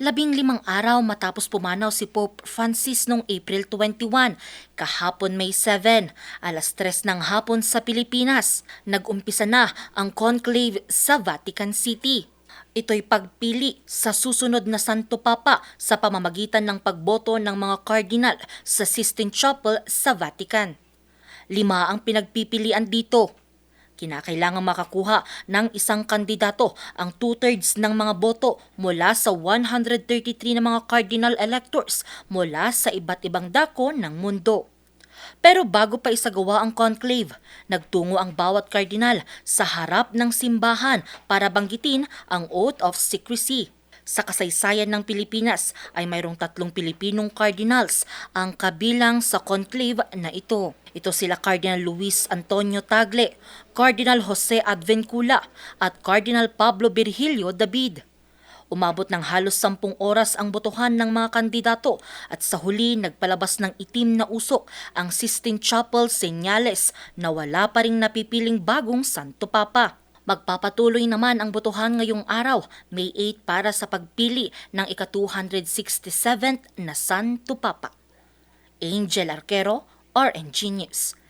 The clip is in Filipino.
Labing limang araw matapos pumanaw si Pope Francis noong April 21, kahapon May 7, alas 3 ng hapon sa Pilipinas, nag-umpisa na ang conclave sa Vatican City. Ito'y pagpili sa susunod na Santo Papa sa pamamagitan ng pagboto ng mga cardinal sa Sistine Chapel sa Vatican. Lima ang pinagpipilian dito. Kinakailangan makakuha ng isang kandidato ang two-thirds ng mga boto mula sa 133 na mga cardinal electors mula sa iba't ibang dako ng mundo. Pero bago pa isagawa ang conclave, nagtungo ang bawat kardinal sa harap ng simbahan para banggitin ang oath of secrecy. Sa kasaysayan ng Pilipinas ay mayroong tatlong Pilipinong cardinals ang kabilang sa conclave na ito. Ito sila Cardinal Luis Antonio Tagle, Cardinal Jose Advencula at Cardinal Pablo Virgilio David. Umabot ng halos sampung oras ang botohan ng mga kandidato at sa huli nagpalabas ng itim na usok ang Sistine Chapel senyales na wala pa ring napipiling bagong Santo Papa. Magpapatuloy naman ang botohan ngayong araw, May 8 para sa pagpili ng ika-267th na Santo Papa. Angel Arquero, RNG News.